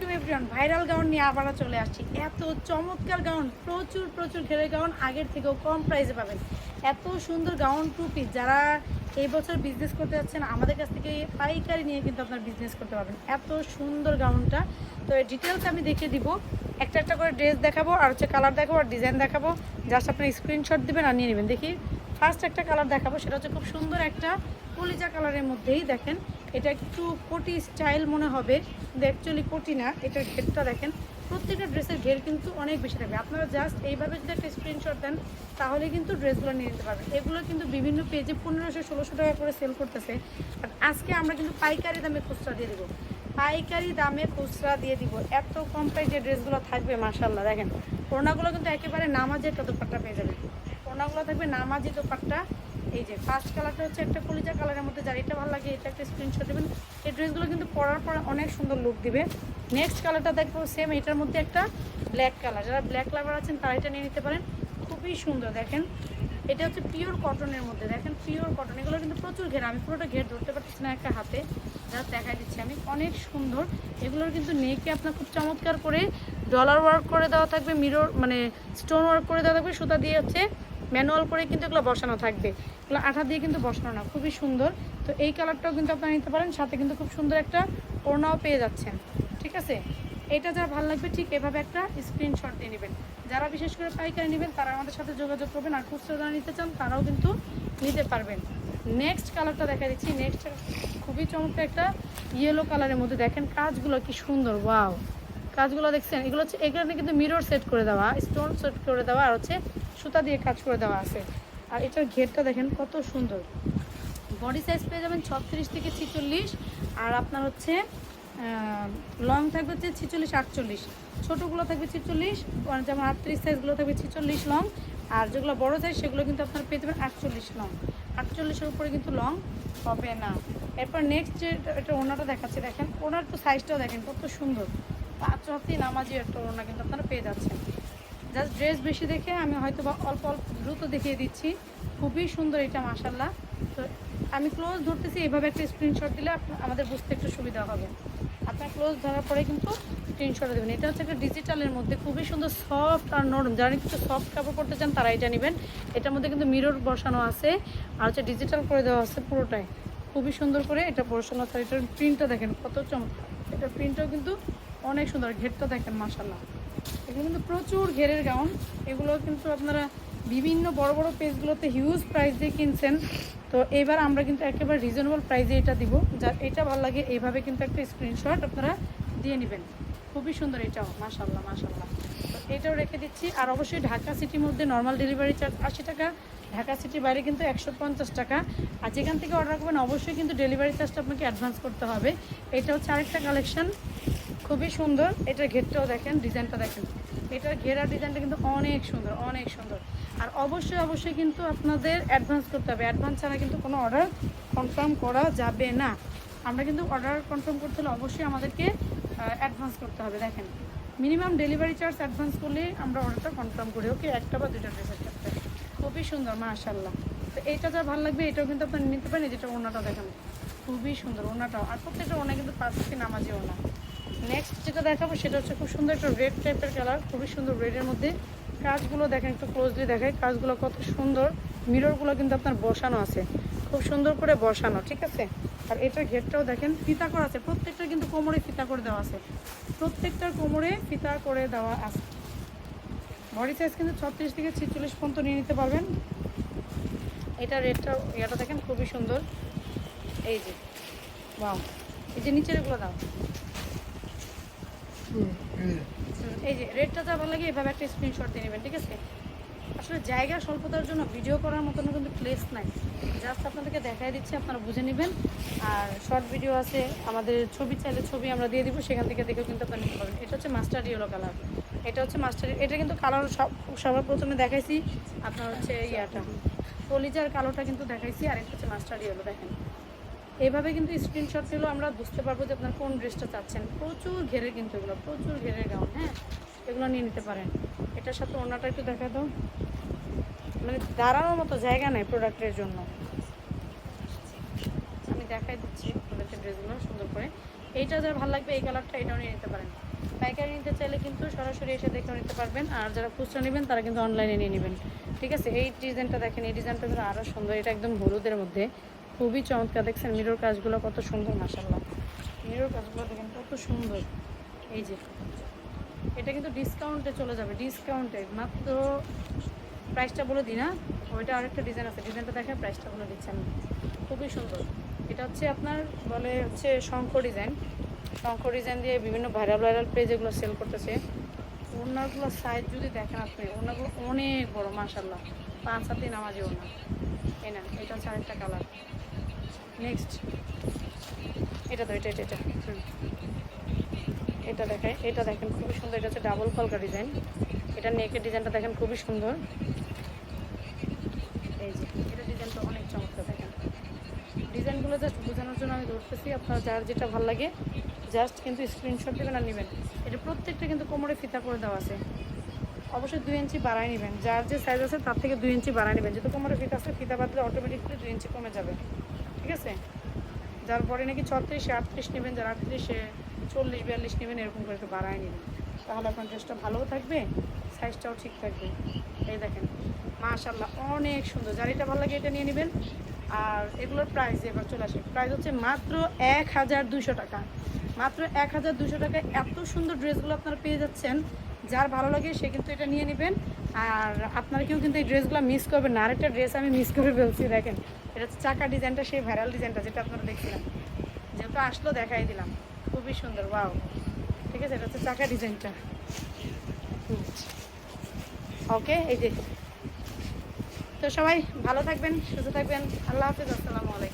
আলাইকুম everyone viral gown নিয়ে আবারও চলে আসছি। এত চমৎকার গাউন প্রচুর প্রচুর ঘেরের গাউন আগের থেকেও কম প্রাইসে পাবেন। এত সুন্দর গাউন টু পিস যারা এই বছর বিজনেস করতে যাচ্ছেন, আমাদের কাছ থেকে পাইকারি নিয়ে কিন্তু আপনার বিজনেস করতে পারবেন। এত সুন্দর গাউনটা তো এর ডিটেলস আমি দেখিয়ে দিব। একটা একটা করে ড্রেস দেখাবো আর হচ্ছে কালার দেখাবো আর ডিজাইন দেখাবো। জাস্ট আপনি স্ক্রিনশট দেবেন আর নিয়ে নেবেন। দেখি ফার্স্ট একটা কালার দেখাবো, সেটা হচ্ছে খুব সুন্দর একটা কলিজা কালারের মধ্যেই দেখেন। এটা একটু কোটি স্টাইল মনে হবে অ্যাকচুয়ালি কোটি না, এটার ঘেরটা দেখেন। প্রত্যেকটা ড্রেসের ঘের কিন্তু অনেক বেশি থাকবে। আপনারা জাস্ট এইভাবে যদি একটা স্ক্রিনশট দেন, তাহলে কিন্তু ড্রেসগুলো নিয়ে নিতে পারবেন। এগুলো কিন্তু বিভিন্ন পেজে পনেরোশো, ষোলোশো টাকা করে সেল করতেছে। বাট আজকে আমরা কিন্তু পাইকারি দামে খুচরা দিয়ে দেবো। পাইকারি দামে খুচরা দিয়ে দিব। এত কম প্রাইসে ড্রেসগুলো থাকবে মাসাল্লাহ দেখেন, ওড়নাগুলো কিন্তু একেবারে নামাজের একটা দোপাট্টা পেয়ে যাবে ওড়নাগুলো থাকবে নামাজি দোপাট্টা এই যে ফার্স্ট কালারটা হচ্ছে একটা কলিজা কালারের মধ্যে যার এটা ভালো লাগে, এটা একটা স্ক্রিনশট দেবেন। এই ড্রেসগুলো কিন্তু পরার পর অনেক সুন্দর লুক দিবে। নেক্সট কালারটা দেখব সেম এটার মধ্যে একটা ব্ল্যাক কালার যারা ব্ল্যাক লাভার আছেন, তারা এটা নিয়ে নিতে পারেন। খুবই সুন্দর, দেখেন। এটা হচ্ছে পিওর কটনের মধ্যে, দেখেন পিওর কটন এগুলো কিন্তু প্রচুর ঘের, আমি পুরোটা ঘের ধরতে পারতেছি না একটা হাতে। যা দেখাই দিচ্ছি আমি, অনেক সুন্দর। এগুলোর কিন্তু নেকে আপনার খুব চমৎকার করে ডলার ওয়ার্ক করে দেওয়া থাকবে মিরর মানে স্টোন ওয়ার্ক করে দেওয়া থাকবে, সুতা দিয়ে হচ্ছে ম্যানুয়াল করে কিন্তু এগুলো বসানো থাকবে। এগুলো আঠা দিয়ে কিন্তু বসানো না, খুবই সুন্দর। তো এই কালারটাও কিন্তু আপনারা নিতে পারেন, সাথে কিন্তু খুব সুন্দর একটা ওড়নাও পেয়ে যাচ্ছেন, ঠিক আছে? এটা যারা ভালো লাগবে ঠিক এভাবে একটা স্ক্রিনশট দিয়ে নেবেন। যারা বিশেষ করে পাইকারি নেবেন, তারা আমাদের সাথে যোগাযোগ করবেন আর খুচরো যারা নিতে চান, তারাও কিন্তু নিতে পারবেন। নেক্সট কালারটা দেখা দিচ্ছি। নেক্সট খুবই চমৎকার একটা ইয়েলো কালারের মধ্যে দেখেন কাজগুলো কি সুন্দর ওয়াও কাজগুলো দেখছেন, এগুলো হচ্ছে, এখানে কিন্তু মিরর সেট করে দেওয়া স্টোন সেট করে দেওয়া, আর হচ্ছে সুতা দিয়ে কাজ করে দেওয়া আছে। আর এটার ঘেরটা দেখেন কত সুন্দর। বডি সাইজ পেয়ে যাবেন ছত্রিশ থেকে ছিচল্লিশ। আর আপনার হচ্ছে লং থাকবে হচ্ছে ছিচল্লিশ, আটচল্লিশ। ছোটোগুলো থাকবে ছিচল্লিশ আর যেমন আটত্রিশ সাইজগুলো থাকবে ছিচল্লিশ লং। আর যেগুলো বড় সাইজ, সেগুলো কিন্তু আপনার পেয়ে যাবেন আটচল্লিশ লং। আটচল্লিশের উপরে কিন্তু লং হবে না। এরপর নেক্সট যে এটা ওনাটা দেখাচ্ছে, দেখেন। ওনার তো সাইজটাও দেখেন কত সুন্দর। পাঁচ হাতি নামাজি একটা ওনা কিন্তু আপনারা পেয়ে যাচ্ছেন। জাস্ট ড্রেস বেশি দেখে আমি হয়তো বা অল্প অল্প দ্রুত দেখিয়ে দিচ্ছি। খুবই সুন্দর এটা মাসাল্লাহ তো আমি ক্লোজ ধরতেছি, এভাবে একটা স্ক্রিনশট দিলে আমাদের বুঝতে একটু সুবিধা হবে। আপনার ক্লোজ ধরার পরে কিন্তু স্ক্রিনশট দেবেন। এটা হচ্ছে একটা ডিজিটালের মধ্যে খুবই সুন্দর সফট আর নরম। যারা একটু সফট কাপড় পরতে চান, তারা এটা নেবেন। এটার মধ্যে কিন্তু মিরর বসানো আছে। আর হচ্ছে ডিজিটাল করে দেওয়া আছে পুরোটাই। খুবই সুন্দর করে এটা বসানো আছে। এটার প্রিন্টটা দেখেন কত চমৎকার। এটার প্রিন্টটাও কিন্তু অনেক সুন্দর। ঘেরটা দেখেন মাসাল্লাহ এগুলো কিন্তু প্রচুর ঘেরের গাউন। এগুলো কিন্তু আপনারা বিভিন্ন বড় বড় পেজগুলোতে হিউজ প্রাইস দিয়ে কিনছেন। তো এবার আমরা কিন্তু একেবারে রিজনেবল প্রাইসে এটা দিব। যার এটা ভালো লাগে, এইভাবে কিন্তু একটা স্ক্রিনশট আপনারা দিয়ে নেবেন। খুবই সুন্দর এটাও মাশাল্লাহ মাশাল্লাহ তো এটাও রেখে দিচ্ছি। আর অবশ্যই ঢাকা সিটির মধ্যে নর্মাল ডেলিভারি চার্জ আশি টাকা, ঢাকা সিটির বাইরে কিন্তু একশো পঞ্চাশ টাকা। আর যেখান থেকে অর্ডার করবেন, অবশ্যই কিন্তু ডেলিভারি চার্জটা আপনাকে অ্যাডভান্স করতে হবে। এটা হচ্ছে আরেকটা কালেকশন খুবই সুন্দর। এটার ঘেরটাও দেখেন, ডিজাইনটা দেখেন। এটার ঘেরার ডিজাইনটা কিন্তু অনেক সুন্দর অনেক সুন্দর। আর অবশ্যই অবশ্যই কিন্তু আপনাদের অ্যাডভান্স করতে হবে। অ্যাডভান্স ছাড়া কিন্তু কোনো অর্ডার কনফার্ম করা যাবে না। আমরা কিন্তু অর্ডার কনফার্ম করতে হলে অবশ্যই আমাদেরকে অ্যাডভান্স করতে হবে। দেখেন মিনিমাম ডেলিভারি চার্জ অ্যাডভান্স করলে আমরা অর্ডারটা কনফার্ম করি। ওকে, একটা বা দুইটা ড্রেসের ক্ষেত্রে। খুবই সুন্দর মাশাল্লাহ তো এইটা যা ভালো লাগবে, এটাও কিন্তু আপনার নিতে পারেন। যেটা ওনাটা দেখেন, খুবই সুন্দর ওনাটাও আর প্রত্যেকটা ওনা কিন্তু পাঁচটি নামাজি ওনা নেক্সট যেটা দেখাবো সেটা হচ্ছে খুব সুন্দর একটা রেড টাইপের কালার খুবই সুন্দর রেডের মধ্যে। কাজগুলো দেখেন একটু ক্লোজলি দেখায় কাজগুলো কত সুন্দর। মিররগুলো কিন্তু আপনার বসানো আছে। খুব সুন্দর করে বসানো, ঠিক আছে? আর এটার ঘেরটাও দেখেন, ফিতা করা আছে। প্রত্যেকটা কিন্তু কোমরে ফিতা করে দেওয়া আছে। প্রত্যেকটার কোমরে ফিতা করে দেওয়া আছে। বডি সাইজ কিন্তু ছত্রিশ থেকে ছিচল্লিশ পর্যন্ত নিয়ে নিতে পারবেন। এটা রেটটা এটা দেখেন খুবই সুন্দর। এই যে বাও এই যে নিচের এগুলো দাও। এই যে, রেটটা যা ভালো লাগে এভাবে একটা স্ক্রিনশট দিয়ে নেবেন, ঠিক আছে? আসলে জায়গা স্বল্পতার জন্য ভিডিও করার মতন কিন্তু প্লেস নাই। জাস্ট আপনাদেরকে দেখাই দিচ্ছি, আপনারা বুঝে নেবেন। আর শর্ট ভিডিও আছে, আমাদের ছবি, চাইলে ছবি আমরা দিয়ে দিব, সেখান থেকে দেখেও কিন্তু আপনারা নিতে পারবেন। এটা হচ্ছে মাস্টার ইয়েলো কালার এটা হচ্ছে মাস্টার এটা কিন্তু কালার সব, সবার প্রথমে দেখাইছি। আপনার হচ্ছে ইয়াটা। কলিজার কালোটা কিন্তু দেখাইছি, আর এটা হচ্ছে মাস্টার ইয়েলো দেখেন। এইভাবে কিন্তু স্ক্রিনশট নিলেও আমরা বুঝতে পারব যে আপনার কোন ড্রেসটা চাচ্ছেন। প্রচুর ঘেরে কিন্তু এগুলো, প্রচুর ঘেরের গাউন হ্যাঁ? এগুলো নিয়ে নিতে পারেন। এটার সাথে ওনাটা একটু দেখা দাও। মানে দাঁড়ানোর মতো জায়গা নেই প্রোডাক্টের জন্য। আমি দেখাই দিচ্ছি প্রোডাক্টের ড্রেসগুলো সুন্দর করে। এইটা যার ভালো লাগবে এই কালারটা এটাও নিয়ে নিতে পারেন। পাইকারি নিতে চাইলে কিন্তু সরাসরি এসে দেখেও নিতে পারবেন। আর যারা খুচরা নেবেন, তারা কিন্তু অনলাইনে নিয়ে নেবেন। ঠিক আছে? এই ডিজাইনটা দেখেন, এই ডিজাইনটা কিন্তু আরও সুন্দর। এটা একদম হলুদের মধ্যে। খুবই চমৎকার। দেখছেন মিরর কাজগুলো কত সুন্দর মাসাল্লাহ মিরর কাজগুলো দেখেন কত সুন্দর। এই যে, এটা কিন্তু ডিসকাউন্টে চলে যাবে ডিসকাউন্টে মাত্র প্রাইসটা বলে দিই না, ওইটা আরেকটা ডিজাইন আছে। ডিজাইনটা দেখেন প্রাইসটা বলে দিচ্ছেন খুবই সুন্দর। এটা হচ্ছে আপনার বলে হচ্ছে শঙ্খ ডিজাইন শঙ্খ ডিজাইন দিয়ে বিভিন্ন ভাইরাল ভাইরাল পেজ এগুলো সেল করতেছে। ওনারগুলো সাইজ যদি দেখেন আপনি ওনাগুলো অনেক বড় মাসাল্লাহ পাঁচ সাত হাতে নামাজি ওনা এই না, এটা হচ্ছে আরেকটা কালার নেক্সট এটা তো, এটা এটা এটা। এটা দেখেন এটা দেখেন, খুবই সুন্দর। এটা হচ্ছে ডাবল কলকা ডিজাইন এটা নেকের ডিজাইনটা দেখেন, খুবই সুন্দর। এই যে, এটা ডিজাইনটা অনেক চমৎকার, দেখেন। ডিজাইনগুলো জাস্ট বোঝানোর জন্য আমি ধরতেছি, আপনার যার যেটা ভালো লাগে জাস্ট কিন্তু স্ক্রিনশট দেবেন আর নেবেন। এটা প্রত্যেকটা কিন্তু কোমরে ফিতা করে দেওয়া আছে। অবশ্যই দুই ইঞ্চি বাড়ায় নেবেন। যার যে সাইজ আছে, তার থেকে দুই ইঞ্চি বাড়ায় নেবেন। যেহেতু কোমরে ফিতা আছে, ফিতা বাদলে অটোমেটিকলি দুই ইঞ্চি কমে যাবে। ঠিক আছে যার পরে নাকি ছত্রিশে, আটত্রিশ নেবেন, যার আটত্রিশে, চল্লিশ, বিয়াল্লিশ নেবেন, এরকম করে বাড়ায় নেবেন। তাহলে আপনার ড্রেসটা ভালোও থাকবে, সাইজটাও ঠিক থাকবে। এই দেখেন মাশাল্লাহ অনেক সুন্দর। যার এটা ভালো লাগে এটা নিয়ে নেবেন। আর এগুলোর প্রাইস এবার চলে আসে। প্রাইস হচ্ছে মাত্র এক হাজার দুশো টাকা। মাত্র এক হাজার দুশো টাকায় এত সুন্দর ড্রেসগুলো আপনারা পেয়ে যাচ্ছেন। যার ভালো লাগে সে কিন্তু এটা নিয়ে নেবেন। আর আপনারা কেউ কিন্তু এই ড্রেসগুলো মিস করবেন না। আরেকটা ড্রেস আমি মিস করে ফেলছি, দেখেন। এটা হচ্ছে চাকা ডিজাইনটা, সেই ভাইরাল ডিজাইনটা যেটা আপনারা দেখছিলেন। যেহেতু আসলো, দেখাই দিলাম। খুবই সুন্দর ওয়াও ঠিক আছে, এটা হচ্ছে চাকা ডিজাইনটা। ওকে এই যে। তো সবাই ভালো থাকবেন, সুস্থ থাকবেন। আল্লাহ হাফিজ, আসসালামু আলাইকুম।